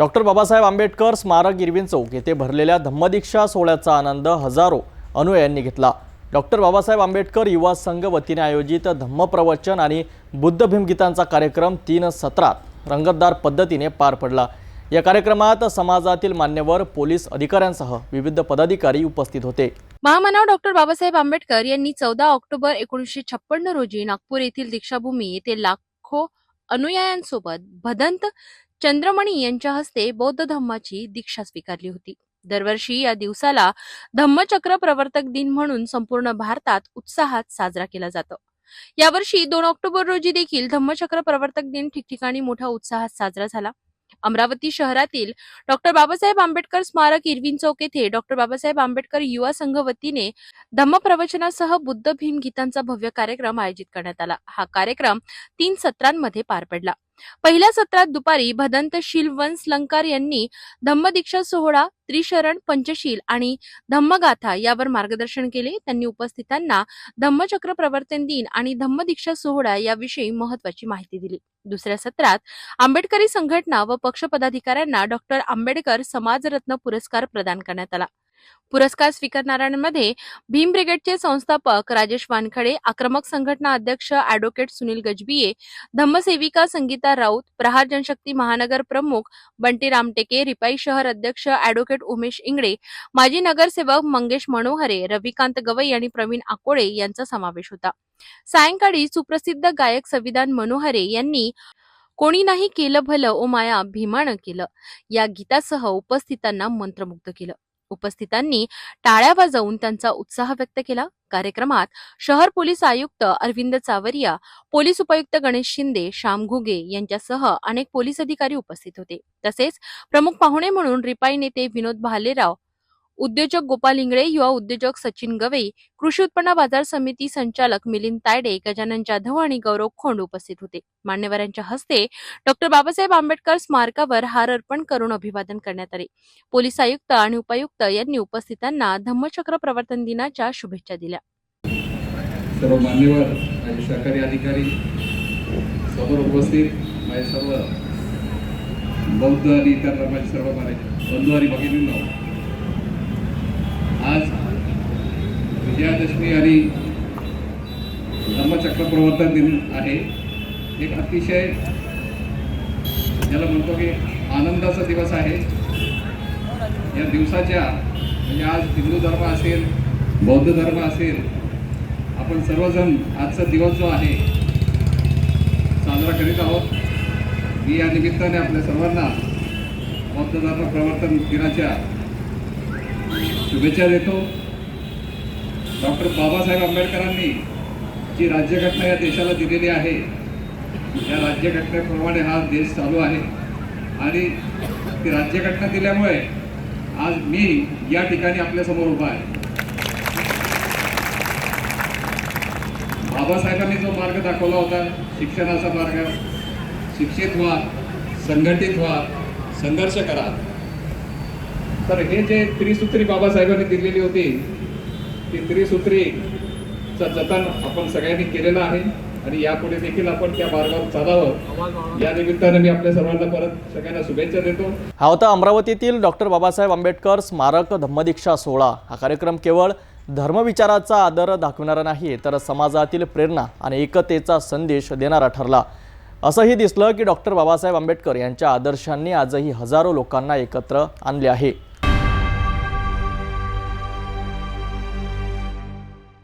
Doctor Babasaheb Ambedkar स्मारक Irwin चौक येथे भरलेल्या धम्मदीक्षा सोहळ्याचा आनंद हजारो अनुयायांनी घेतला. डॉक्टर बाबासाहेब आंबेडकर युवा संघ वतीने आयोजित धम्मप्रवचन आणि बुद्ध भीमगीतांचा कार्यक्रम तीन सत्रात रंगतदार पद्धतीने पार पडला. या कार्यक्रमात समाजातील मान्यवर पोलीस अधिकाऱ्यांसह विविध पदाधिकारी उपस्थित होते. महामानव डॉक्टर बाबासाहेब आंबेडकर यांनी चौदा ऑक्टोबर एकोणीसशे छप्पन्न रोजी नागपूर येथील दीक्षाभूमी येथे लाखो अनुयायांसोबत भदंत चंद्रमणी यांच्या हस्ते बौद्ध धम्माची दीक्षा स्वीकारली होती. दरवर्षी या दिवसाला धम्मचक्र प्रवर्तक दिन म्हणून संपूर्ण भारतात उत्साहात साजरा केला जातो. यावर्षी दोन ऑक्टोबर रोजी देखील धम्मचक्र प्रवर्तक दिन ठिकठिकाणी मोठ्या उत्साहात साजरा झाला. अमरावती शहरातील डॉक्टर बाबासाहेब आंबेडकर स्मारक इरविन चौक येथे डॉक्टर बाबासाहेब आंबेडकर युवा संघ वतीने धम्मप्रवचनासह बुद्ध भीम गीतांचा भव्य कार्यक्रम आयोजित करण्यात आला. हा कार्यक्रम तीन सत्रांमध्ये पार पडला. पहिल्या सत्रात दुपारी भदंत शीलवंश लंकार यांनी धम्मदीक्षा सोहळा त्रिशरण पंचशील आणि धम्मगाथा यावर मार्गदर्शन केले. त्यांनी उपस्थितांना धम्मचक्र प्रवर्तन दिन आणि धम्मदीक्षा सोहळा याविषयी महत्वाची माहिती दिली. दुसऱ्या सत्रात आंबेडकरी संघटना व पक्ष पदाधिकाऱ्यांना डॉक्टर आंबेडकर समाजरत्न पुरस्कार प्रदान करण्यात आला. पुरस्कार स्वीकारणाऱ्यांमध्ये भीम ब्रिगेडचे संस्थापक राजेश वानखडे आक्रमक संघटना अध्यक्ष अॅडव्होकेट सुनील गजबिये धम्मसेविका संगीता राऊत प्रहार जनशक्ती महानगर प्रमुख बंटी रामटेके रिपाई शहर अध्यक्ष अॅडव्होकेट उमेश इंगडे माजी नगरसेवक मंगेश मनोहरे रविकांत गवई आणि प्रवीण आकोळे यांचा समावेश होता. सायंकाळी सुप्रसिद्ध गायक संविधान मनोहरे यांनी कोणी नाही केलं भलं ओ माया भीमानं केलं. या गीतासह उपस्थितांना मंत्रमुग्ध केलं. उपस्थितांनी टाळ्या वाजवून त्यांचा उत्साह व्यक्त केला. कार्यक्रमात शहर पोलीस आयुक्त अरविंद चावरिया पोलीस उपायुक्त गणेश शिंदे श्याम घुगे यांच्यासह अनेक पोलीस अधिकारी उपस्थित होते. तसेच प्रमुख पाहुणे म्हणून रिपाई नेते विनोद भालेराव उद्योजक गोपाल इंगळे युवा उद्योजक सचिन गवई कृषी उत्पन्न बाजार समिती संचालक मिलिंद तायडे गजानन जाधव आणि गौरव खोंड उपस्थित होते. मान्यवरांच्या हस्ते डॉक्टर बाबासाहेब आंबेडकर स्मारकावर हार अर्पण करून अभिवादन करण्यात आले. पोलीस आयुक्त आणि उपायुक्त यांनी उपस्थितांना धम्मचक्र प्रवर्तन दिनाच्या शुभेच्छा दिल्या. सर्व मान्यवर माझे सरकारी अधिकारी समोर उपस्थित माझे सर्व बौद्ध आणि इतर धर्माचे सर्व माझे बंधू आणि भगिनींना विजयादशमी आणि धर्मचक्र प्रवर्तन दिन आहे. एक अतिशय ज्याला म्हणतो की आनंदाचा दिवस आहे. या दिवसाच्या म्हणजे आज हिंदू धर्म असेल बौद्ध धर्म असेल आपण सर्वजण आजचा दिवस जो आहे साजरा करीत आहोत. मी या निमित्ताने आपल्या सर्वांना बौद्ध धर्म प्रवर्तन दिनाच्या शुभेच्छा देतो. डॉक्टर बाबासाहेब आंबेडकरांनी जी राज्यघटना या देशाला दिलेली आहे या राज्यघटनेप्रमाणे हा देश चालू आहे. आणि ती राज्यघटना दिल्यामुळे आज मी या ठिकाणी आपल्यासमोर उभा आहे. बाबासाहेबांनी जो मार्ग दाखवला होता शिक्षणाचा मार्ग शिक्षित व्हा संघटित व्हा संघर्ष करा तर हे जे त्रिसूत्री बाबासाहेबांनी दिलेली होती ती त्रिसूत्रीचं जतन आपण सगळ्यांनी केलेलं आहे. आणि यापुढे देखील आपण त्या मार्गावर चालावं. या निमित्ताने मी आपल्या सर्वांना परत सगळ्यांना शुभेच्छा देतो. हा होता अमरावतीतील डॉक्टर बाबासाहेब आंबेडकर स्मारक धम्मदीक्षा सोहळा. हा कार्यक्रम केवळ धर्मविचाराचा आदर दाखविणारा नाही तर समाजातील प्रेरणा आणि एकतेचा संदेश देणारा ठरला. असंही दिसलं की डॉक्टर बाबासाहेब आंबेडकर यांच्या आदर्शांनी आजही हजारो लोकांना एकत्र आणले आहे.